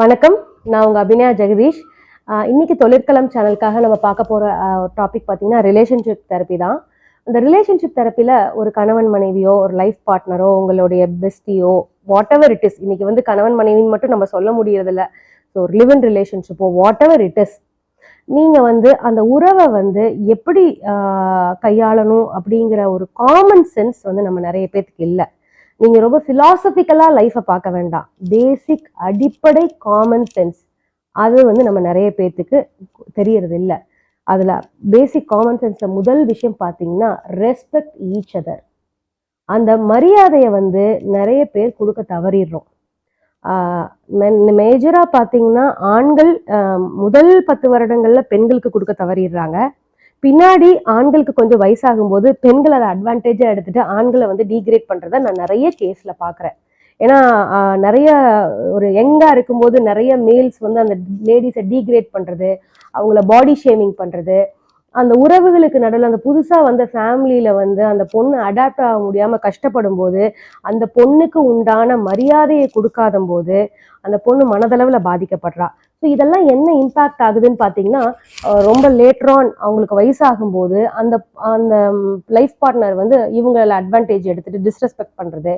வணக்கம். நான் உங்கள் அபிநயா ஜெகதீஷ். இன்னைக்கு தொழிற்கலம் சேனலுக்காக நம்ம பார்க்க போகிற டாபிக் பார்த்தீங்கன்னா ரிலேஷன்ஷிப் தெரப்பி தான். இந்த ரிலேஷன்ஷிப் தெரப்பியில் ஒரு கணவன் மனைவியோ ஒரு லைஃப் பார்ட்னரோ உங்களுடைய பெஸ்டியோ வாட் எவர் இட் இஸ் இன்னைக்கு வந்து கணவன் மனைவின்னு மட்டும் நம்ம சொல்ல முடியறதில்ல. ஸோ லிவ் இன் ரிலேஷன்ஷிப்போ வாட் எவர் இட் இஸ் நீங்கள் வந்து அந்த உறவை வந்து எப்படி கையாளணும் அப்படிங்கிற ஒரு காமன் சென்ஸ் வந்து நம்ம நிறைய பேர்த்துக்கு இல்லை. நீங்கள் ரொம்ப பிலாசபிக்கலா லைஃபை பார்க்க வேண்டாம். பேசிக் அடிப்படை காமன் சென்ஸ் அது வந்து நம்ம நிறைய பேர்த்துக்கு தெரியறது இல்லை. அதில் பேசிக் காமன் சென்ஸ்ல முதல் விஷயம் பார்த்தீங்கன்னா ரெஸ்பெக்ட் ஈச் அதர் அந்த மரியாதையை வந்து நிறைய பேர் கொடுக்க தவறிடுறோம். மேஜராக பார்த்தீங்கன்னா ஆண்கள் முதல் பத்து வருடங்களில் பெண்களுக்கு கொடுக்க தவறிடுறாங்க. பின்னாடி ஆண்களுக்கு கொஞ்சம் வயசாகும்போது பெண்கள் அதை அட்வான்டேஜாக எடுத்துட்டு ஆண்களை வந்து டீக்ரேட் பண்ணுறத நான் நிறைய கேஸில் பார்க்குறேன். ஏன்னா நிறைய ஒரு யங்காக இருக்கும்போது நிறைய மேல்ஸ் வந்து அந்த லேடிஸை டீக்ரேட் பண்ணுறது அவங்கள பாடி ஷேமிங் பண்ணுறது அந்த உறவுகளுக்கு நடுவில் அந்த புதுசாக வந்த ஃபேமிலியில் வந்து அந்த பொண்ணு அடாப்ட் ஆக முடியாமல் கஷ்டப்படும் போது அந்த பொண்ணுக்கு உண்டான மரியாதையை கொடுக்காத போது அந்த பொண்ணு மனதளவில் பாதிக்கப்படுறா. ஸோ இதெல்லாம் என்ன இம்பேக்ட் ஆகுதுன்னு பார்த்தீங்கன்னா ரொம்ப லேட்ரான் அவங்களுக்கு வயசாகும்போது அந்த அந்த லைஃப் பார்ட்னர் வந்து இவங்கள அட்வான்டேஜ் எடுத்துட்டு டிஸ்ரெஸ்பெக்ட் பண்ணுறது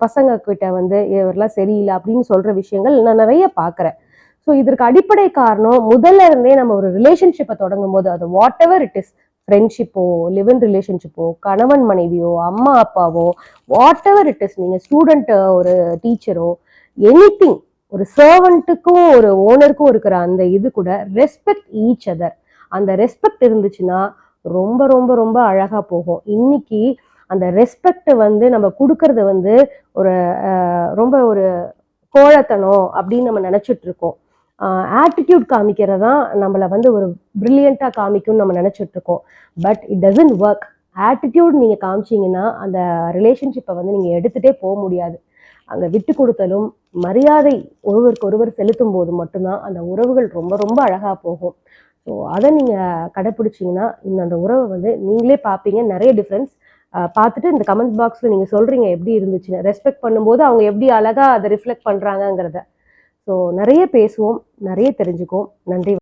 பசங்க கிட்ட வந்து இவரெல்லாம் சரியில்லை அப்படின்னு சொல்கிற விஷயங்கள் நான் நிறைய பார்க்குறேன். ஸோ இதற்கு அடிப்படை காரணம் முதல்ல இருந்தே நம்ம ஒரு ரிலேஷன்ஷிப்பை தொடங்கும் போது அது வாட் எவர் இட் இஸ் ஃப்ரெண்ட்ஷிப்போ லிவன் ரிலேஷன்ஷிப்போ கணவன் மனைவியோ அம்மா அப்பாவோ வாட் எவர் இட் இஸ் நீங்கள் ஸ்டூடெண்ட்டு ஒரு டீச்சரோ எனிதிங் ஒரு சர்வெண்ட்டுக்கும் ஒரு ஓனருக்கும் இருக்கிற அந்த இது கூட ரெஸ்பெக்ட் ஈச் அதர் அந்த ரெஸ்பெக்ட் இருந்துச்சுன்னா ரொம்ப ரொம்ப ரொம்ப அழகா போகும். இன்னைக்கு அந்த ரெஸ்பெக்ட் வந்து நம்ம கொடுக்கறது வந்து ஒரு ரொம்ப ஒரு கோழத்தனம் அப்படின்னு நம்ம நினைச்சிட்டு இருக்கோம். ஆட்டிடியூட் காமிக்கிறது தான் நம்மளை வந்து ஒரு ப்ரில்லியண்ட்டாக காமிக்கும்னு நம்ம நினைச்சிட்டு இருக்கோம். But it doesn't work attitude நீங்கள் காமிச்சீங்கன்னா அந்த ரிலேஷன்ஷிப்பை வந்து நீங்கள் எடுத்துகிட்டே போக முடியாது. அங்கே விட்டு கொடுத்தலும் மரியாதை ஒருவருக்கு ஒருவர் செலுத்தும் போது மட்டும்தான் அந்த உறவுகள் ரொம்ப ரொம்ப அழகாக போகும். ஸோ அதை நீங்கள் கடைப்பிடிச்சிங்கன்னா இந்த அந்த உறவை வந்து நீங்களே பார்ப்பீங்க. நிறைய டிஃப்ரென்ஸ் பார்த்துட்டு இந்த கமெண்ட் பாக்ஸில் நீங்கள் சொல்கிறீங்க எப்படி இருந்துச்சுன்னு. ரெஸ்பெக்ட் பண்ணும்போது அவங்க எப்படி அழகாக அதை ரிஃப்ளெக்ட் பண்ணுறாங்கங்கிறத ஸோ நிறைய பேசுவோம் நிறைய தெரிஞ்சுக்குவோம். நன்றி.